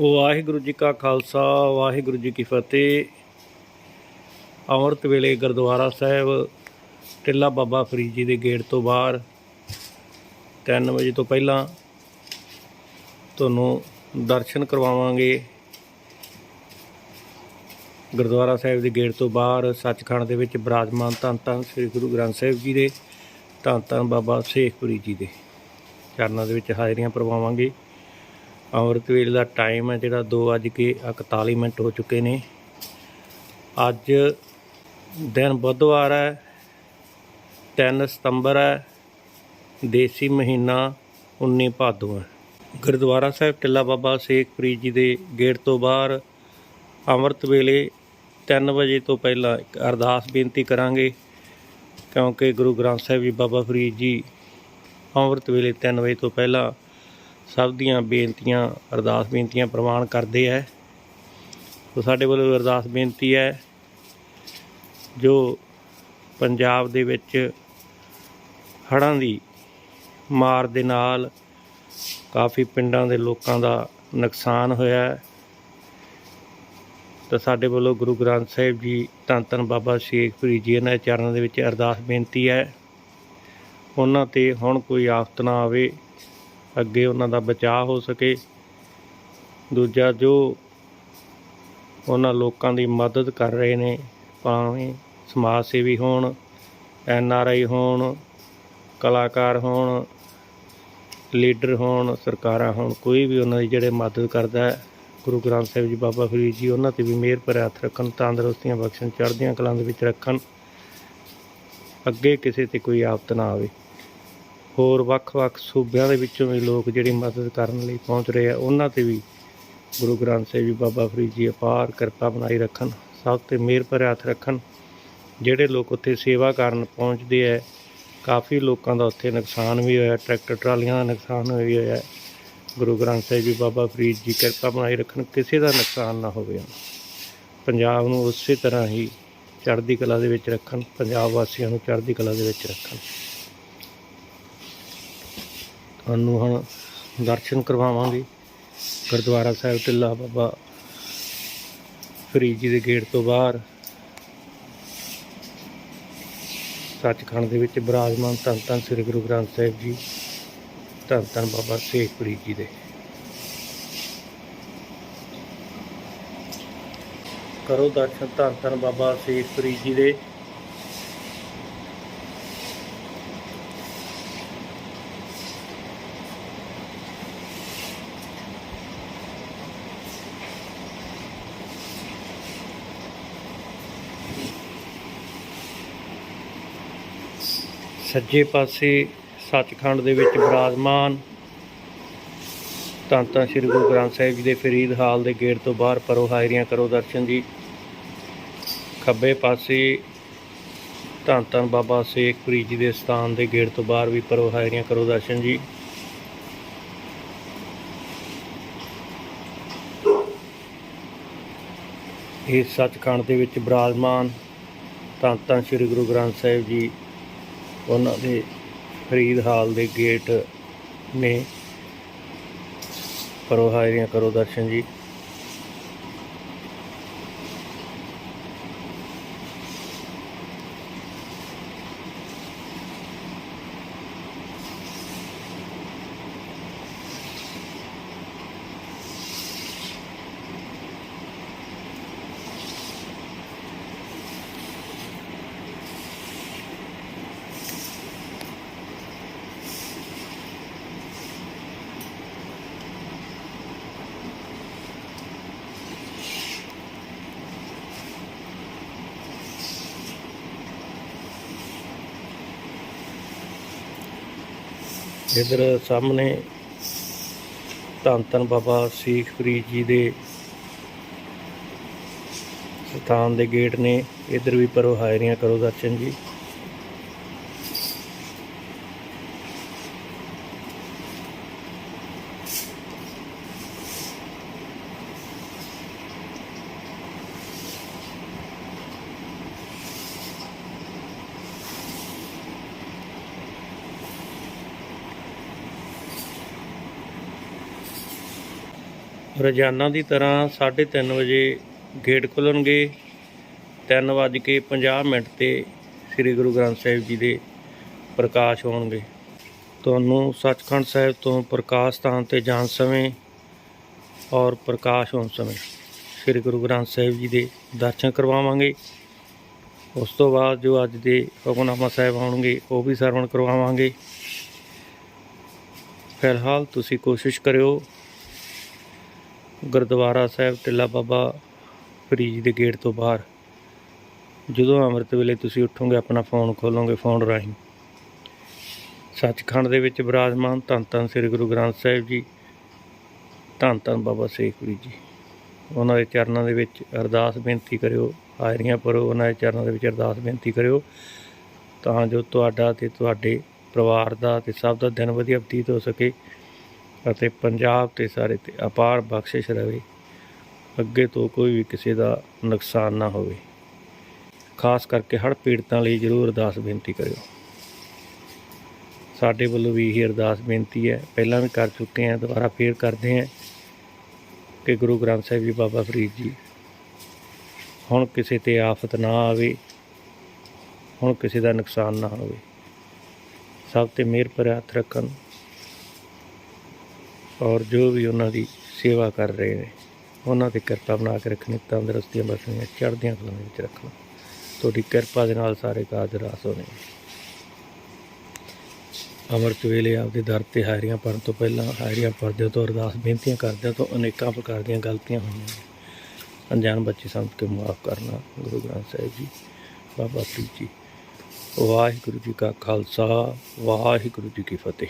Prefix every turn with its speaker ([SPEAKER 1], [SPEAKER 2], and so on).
[SPEAKER 1] ਵਾਹਿਗੁਰੂ ਜੀ ਕਾ ਖਾਲਸਾ, ਵਾਹਿਗੁਰੂ ਜੀ ਕੀ ਫਤਿਹ। ਅੰਮ੍ਰਿਤ ਵੇਲੇ ਗੁਰਦੁਆਰਾ ਸਾਹਿਬ, ਟਿੱਲਾ ਬਾਬਾ ਫਰੀਦ ਜੀ ਦੇ ਗੇਟ ਤੋਂ ਬਾਹਰ 3 ਵਜੇ ਤੋਂ ਪਹਿਲਾਂ ਤੁਹਾਨੂੰ ਦਰਸ਼ਨ ਕਰਵਾਵਾਂਗੇ। ਗੁਰਦੁਆਰਾ ਸਾਹਿਬ ਦੇ ਗੇਟ ਤੋਂ ਬਾਹਰ, ਸੱਚਖੰਡ ਦੇ ਵਿੱਚ ਬਰਾਜਮਾਨ ਧੰਨ ਧੰਨ ਸ੍ਰੀ ਗੁਰੂ ਗ੍ਰੰਥ ਸਾਹਿਬ ਜੀ ਦੇ, ਧੰਨ ਧੰਨ ਬਾਬਾ ਸ਼ੇਖਪੁਰੀ ਜੀ ਦੇ। ਚਰਨਾਂ ਦੇ ਵਿੱਚ ਹਾਜ਼ਰੀਆਂ ਪ੍ਰਵਾਵਾਂਗੇ ਅੰਮ੍ਰਿਤ ਵੇਲੇ ਦਾ ਟਾਈਮ ਹੈ ਜਿਹੜਾ 2:41 ਮਿੰਟ ਹੋ ਚੁੱਕੇ ਨੇ। ਅੱਜ ਦਿਨ ਬੁੱਧਵਾਰ ਹੈ 3 ਸਤੰਬਰ ਹੈ, ਦੇਸੀ ਮਹੀਨਾ 19 ਭਾਦੋਂ ਹੈ। ਗੁਰਦੁਆਰਾ ਸਾਹਿਬ ਟਿੱਲਾ ਬਾਬਾ ਸ਼ੇਖ ਫਰੀਦ ਜੀ ਦੇ ਗੇਟ ਤੋਂ ਬਾਹਰ ਅੰਮ੍ਰਿਤ ਵੇਲੇ 3 ਵਜੇ ਤੋਂ ਪਹਿਲਾਂ ਇੱਕ ਅਰਦਾਸ ਬੇਨਤੀ ਕਰਾਂਗੇ, ਕਿਉਂਕਿ ਗੁਰੂ ਗ੍ਰੰਥ ਸਾਹਿਬ ਜੀ ਬਾਬਾ ਫਰੀਦ ਜੀ ਅੰਮ੍ਰਿਤ ਵੇਲੇ 3 ਵਜੇ ਤੋਂ ਪਹਿਲਾਂ ਸਭ ਦੀਆਂ ਬੇਨਤੀਆਂ, ਅਰਦਾਸ ਬੇਨਤੀਆਂ ਪ੍ਰਵਾਨ ਕਰਦੇ ਹੈ ਸੋ ਸਾਡੇ ਵੱਲੋਂ ਅਰਦਾਸ ਬੇਨਤੀ ਹੈ ਜੋ ਪੰਜਾਬ ਦੇ ਵਿੱਚ ਹੜ੍ਹਾਂ ਦੀ ਮਾਰ ਦੇ ਨਾਲ ਕਾਫੀ ਪਿੰਡਾਂ ਦੇ ਲੋਕਾਂ ਦਾ ਨੁਕਸਾਨ ਹੋਇਆ ਹੈ ਤਾਂ ਸਾਡੇ ਵੱਲੋਂ ਗੁਰੂ ਗ੍ਰੰਥ ਸਾਹਿਬ ਜੀ, ਧੰਨ ਧੰਨ ਬਾਬਾ ਸ਼ੇਖਪੁਰੀ ਜੀ ਇਹਨਾਂ ਦੇ ਚਰਨਾਂ ਦੇ ਵਿੱਚ ਅਰਦਾਸ ਬੇਨਤੀ ਹੈ ਉਹਨਾਂ ਤੇ ਹੁਣ ਕੋਈ ਆਫਤ ਨਾ ਆਵੇ। ਅੱਗੇ ਉਹਨਾਂ ਦਾ ਬਚਾਅ ਹੋ ਸਕੇ। ਦੂਜਾ, ਜੋ ਉਹਨਾਂ ਲੋਕਾਂ ਦੀ ਮਦਦ ਕਰ ਰਹੇ ਨੇ, ਭਾਵੇਂ ਸਮਾਜ ਸੇਵੀ ਹੋਣ, ਐਨ ਆਰ ਆਈ ਹੋਣ, ਕਲਾਕਾਰ ਹੋਣ, ਲੀਡਰ ਹੋਣ, ਸਰਕਾਰਾਂ ਹੋਣ, ਕੋਈ ਵੀ ਉਹਨਾਂ ਦੀ ਜਿਹੜੇ ਮਦਦ ਕਰਦਾ ਹੈ, ਗੁਰੂ ਗ੍ਰੰਥ ਸਾਹਿਬ ਜੀ, ਬਾਬਾ ਫਰੀਦ ਜੀ, ਉਹਨਾਂ ਤੇ ਵੀ ਮਿਹਰ ਭਰਿਆ ਹੱਥ ਰੱਖਣ, ਤੰਦਰੁਸਤੀਆਂ ਬਖਸ਼ਣ, ਚੜ੍ਹਦੀਆਂ ਕਲਾਂ ਦੇ ਵਿੱਚ ਰੱਖਣ। ਅੱਗੇ ਕਿਸੇ ਤੇ ਕੋਈ ਆਫਤ ਨਾ ਆਵੇ। ਹੋਰ ਵੱਖ-ਵੱਖ ਸੂਬਿਆਂ ਦੇ ਵਿੱਚੋਂ ਵੀ ਲੋਕ ਜਿਹੜੀ ਮਦਦ ਕਰਨ ਲਈ ਪਹੁੰਚ ਰਹੇ ਆ, ਉਹਨਾਂ ਤੇ ਵੀ ਗੁਰੂ ਗ੍ਰੰਥ ਸਾਹਿਬ ਜੀ, ਬਾਬਾ ਫਰੀਦ ਜੀ ਅਪਾਰ ਕਿਰਪਾ ਬਣਾਈ ਰੱਖਣ, ਸਭ ਤੇ ਮਿਹਰ ਭਰਿਆ ਹੱਥ ਰੱਖਣ। ਜਿਹੜੇ ਲੋਕ ਉੱਥੇ ਸੇਵਾ ਕਰਨ ਪਹੁੰਚਦੇ ਆ, ਕਾਫੀ ਲੋਕਾਂ ਦਾ ਉੱਥੇ ਨੁਕਸਾਨ ਵੀ ਹੋਇਆ, ਟਰੈਕਟਰ ਟਰਾਲੀਆਂ ਦਾ ਨੁਕਸਾਨ ਵੀ ਹੋਇਆ। ਗੁਰੂ ਗ੍ਰੰਥ ਸਾਹਿਬ ਜੀ, ਬਾਬਾ ਫਰੀਦ ਜੀ ਕਿਰਪਾ ਬਣਾਈ ਰੱਖਣ, ਕਿਸੇ ਦਾ ਨੁਕਸਾਨ ਨਾ ਹੋਵੇ। ਪੰਜਾਬ ਨੂੰ ਉਸੇ ਤਰ੍ਹਾਂ ਹੀ ਚੜ੍ਹਦੀ ਕਲਾ ਦੇ ਵਿੱਚ ਰੱਖਣ, ਪੰਜਾਬ ਵਾਸੀਆਂ ਨੂੰ ਚੜ੍ਹਦੀ ਕਲਾ ਦੇ ਵਿੱਚ ਰੱਖਣ। ਤੁਹਾਨੂੰ ਹੁਣ ਦਰਸ਼ਨ ਕਰਵਾਵਾਂਗੇ। ਗੁਰਦੁਆਰਾ ਸਾਹਿਬ ਢਿੱਲਾ ਬਾਬਾ ਫਰੀਦ ਜੀ ਦੇ ਗੇਟ ਤੋਂ ਬਾਹਰ। ਸੱਚਖੰਡ ਦੇ ਵਿੱਚ ਬਿਰਾਜਮਾਨ ਧੰਨ ਧੰਨ ਸ੍ਰੀ ਗੁਰੂ ਗ੍ਰੰਥ ਸਾਹਿਬ ਜੀ, ਧੰਨ ਧੰਨ ਬਾਬਾ ਸ਼ੇਖ ਫਰੀਦ ਜੀ ਦੇ। ਕਰੋ ਦਰਸ਼ਨ ਧੰਨ ਧੰਨ ਬਾਬਾ ਸ਼ੇਖ ਫਰੀਦ ਜੀ ਦੇ। ਸੱਜੇ ਪਾਸੇ ਸੱਚਖੰਡ ਦੇ ਵਿੱਚ ਬਰਾਜਮਾਨ ਧੰਨ ਧੰਨ ਸ੍ਰੀ ਗੁਰੂ ਗ੍ਰੰਥ ਸਾਹਿਬ ਜੀ ਦੇ ਫਰੀਦ ਹਾਲ ਦੇ ਗੇਟ ਤੋਂ ਬਾਹਰ ਪਰੋ ਹਾਜ਼ਰੀਆਂ ਕਰੋ ਦਰਸ਼ਨ ਜੀ। ਖੱਬੇ ਪਾਸੇ ਧੰਨ ਧੰਨ ਬਾਬਾ ਸ਼ੇਖ ਜੀ ਦੇ ਸਥਾਨ ਦੇ ਗੇਟ ਤੋਂ ਬਾਹਰ ਵੀ ਪਰੋ ਹਾਜ਼ਰੀਆਂ ਕਰੋ ਦਰਸ਼ਨ ਜੀ। ਇਹ ਸੱਚਖੰਡ ਦੇ ਵਿੱਚ ਬਰਾਜਮਾਨ ਧੰਨ ਧੰਨ ਸ੍ਰੀ ਗੁਰੂ ਗ੍ਰੰਥ ਸਾਹਿਬ ਜੀ ਉਹਨਾਂ ਦੇ ਫਰੀਦ ਹਾਲ ਦੇ ਗੇਟ ਨੇ ਕਰੋ ਹਾਜ਼ਰੀਆਂ ਕਰੋ ਦਰਸ਼ਨ ਜੀ। ਇਧਰ ਸਾਹਮਣੇ ਧੰਨ ਧੰਨ ਬਾਬਾ ਸ਼ੇਖ ਫਰੀਦ ਜੀ ਦੇ ਸਥਾਨ ਦੇ ਗੇਟ ਨੇ। ਇਧਰ ਵੀ ਪਰੋ ਹਾਜ਼ਰੀਆਂ ਕਰੋ ਦਰਸ਼ਨ ਜੀ। ਰੋਜ਼ਾਨਾ ਦੀ ਤਰ੍ਹਾਂ 3:30 ਵਜੇ ਗੇਟ ਖੁੱਲਣਗੇ। 3:50 ਮਿੰਟ ਤੇ ਸ੍ਰੀ ਗੁਰੂ ਗ੍ਰੰਥ ਸਾਹਿਬ ਜੀ ਦੇ ਪ੍ਰਕਾਸ਼ ਹੋਣਗੇ। ਤੁਹਾਨੂੰ ਸੱਚਖੰਡ ਸਾਹਿਬ ਤੋਂ ਪ੍ਰਕਾਸ਼ ਸਥਾਨ ਤੇ ਜਾਣ ਸਮੇਂ ਔਰ ਪ੍ਰਕਾਸ਼ ਹੋਣ ਸਮੇਂ ਸ੍ਰੀ ਗੁਰੂ ਗ੍ਰੰਥ ਸਾਹਿਬ ਜੀ ਦੇ ਦਰਸ਼ਨ ਕਰਵਾਵਾਂਗੇ। ਉਸ ਤੋਂ ਬਾਅਦ ਜੋ ਅੱਜ ਦੇ ਹੁਕਮਨਾਮਾ ਸਾਹਿਬ ਆਉਣਗੇ, ਉਹ ਵੀ ਸਰਵਣ ਕਰਵਾਵਾਂਗੇ। ਫਿਲਹਾਲ ਤੁਸੀਂ ਕੋਸ਼ਿਸ਼ ਕਰਿਓ ਗੁਰਦੁਆਰਾ ਸਾਹਿਬ ਟਿੱਲਾ ਬਾਬਾ ਫਰੀਦ ਦੇ ਗੇਟ ਤੋਂ ਬਾਹਰ। ਜਦੋਂ ਅੰਮ੍ਰਿਤ ਵੇਲੇ ਤੁਸੀਂ ਉੱਠੋਗੇ, ਆਪਣਾ ਫੋਨ ਖੋਲੋਗੇ ਫੋਨ ਰਾਹੀਂ। ਸੱਚਖੰਡ ਦੇ ਵਿੱਚ ਵਿਰਾਜਮਾਨ ਧੰਨ ਧੰਨ ਸ੍ਰੀ ਗੁਰੂ ਗ੍ਰੰਥ ਸਾਹਿਬ ਜੀ, ਧੰਨ ਧੰਨ ਬਾਬਾ ਸੇਖ ਸੇਖਵੀ ਜੀ। ਉਹਨਾਂ ਦੇ ਚਰਨਾਂ ਦੇ ਵਿੱਚ ਅਰਦਾਸ ਬੇਨਤੀ ਕਰਿਓ, ਹਾਜ਼ਰੀਆਂ ਭਰੋ, ਉਹਨਾਂ ਦੇ ਚਰਨਾਂ ਦੇ ਵਿੱਚ ਅਰਦਾਸ ਬੇਨਤੀ ਕਰਿਓ। ਤਾਂ ਜੋ ਤੁਹਾਡਾ ਤੇ ਤੁਹਾਡੇ ਪਰਿਵਾਰ ਦਾ ਤੇ ਸਭ ਦਾ ਦਿਨ ਵਧੀਆ ਬਤੀਤ ਹੋ ਸਕੇ। ਅਤੇ ਪੰਜਾਬ ਤੇ ਸਾਰੇ ਤੇ ਅਪਾਰ ਬਖਸ਼ਿਸ਼ ਰਵੇ। ਅੱਗੇ ਤੋਂ ਕੋਈ ਵੀ ਕਿਸੇ ਦਾ ਨੁਕਸਾਨ ਨਾ ਹੋਵੇ। ਖਾਸ ਕਰਕੇ ਹੜ੍ਹ ਪੀੜਤਾਂ ਲਈ ਜ਼ਰੂਰ ਅਰਦਾਸ ਬੇਨਤੀ ਕਰਿਓ। ਸਾਡੇ ਵੱਲੋਂ ਵੀ ਇਹ ਅਰਦਾਸ ਬੇਨਤੀ ਹੈ। ਪਹਿਲਾਂ ਵੀ ਕਰ ਚੁੱਕੇ ਹਾਂ, ਦੁਬਾਰਾ ਫੇਰ ਕਰਦੇ ਹਾਂ ਕਿ ਗੁਰੂ ਗ੍ਰੰਥ ਸਾਹਿਬ ਜੀ, ਬਾਬਾ ਫਰੀਦ ਜੀ, ਹੁਣ ਕਿਸੇ ਤੇ ਆਫਤ ਨਾ ਆਵੇ, ਹੁਣ ਕਿਸੇ ਦਾ ਨੁਕਸਾਨ ਨਾ ਹੋਵੇ। ਸਭ ਤੇ ਮਿਹਰ ਭਰਿਆ ਹੱਥ ਰੱਖਣ। ਔਰ ਜੋ ਵੀ ਉਹਨਾਂ ਦੀ ਸੇਵਾ ਕਰ ਰਹੇ ਨੇ, ਉਹਨਾਂ ਤੇ ਕਿਰਪਾ ਬਣਾ ਕੇ ਰੱਖਣੀ, ਤੰਦਰੁਸਤੀਆਂ ਬਖਸ਼ਣੀਆਂ, ਚੜ੍ਹਦੀਆਂ ਕਲਾਂ ਦੇ ਵਿੱਚ ਰੱਖਣਾ। ਤੁਹਾਡੀ ਕਿਰਪਾ ਦੇ ਨਾਲ ਸਾਰੇ ਕਾਜ ਰਾਸ ਹੋਣੇ। ਅੰਮ੍ਰਿਤ ਵੇਲੇ ਆਪਦੇ ਦਰ ਤੇ ਹਾਇਰੀਆਂ ਭਰਨ ਤੋਂ ਪਹਿਲਾਂ, ਹਾਇਰੀਆਂ ਭਰਦੇ ਤੋਂ ਅਰਦਾਸ, ਬੇਨਤੀਆਂ ਕਰਦਿਆਂ ਤੋਂ ਅਨੇਕਾਂ ਪ੍ਰਕਾਰ ਦੀਆਂ ਗਲਤੀਆਂ ਹੋਈਆਂ ਨੇ। ਅਣਜਾਣ ਬੱਚੇ ਸਮਝ ਕੇ ਮਾਫ ਕਰਨਾ, ਗੁਰੂ ਗ੍ਰੰਥ ਸਾਹਿਬ ਜੀ, ਬਾਬਾ ਫਰੀਦ ਜੀ। ਵਾਹਿਗੁਰੂ ਜੀ ਕਾ ਖਾਲਸਾ, ਵਾਹਿਗੁਰੂ ਜੀ ਕੀ ਫਤਿਹ।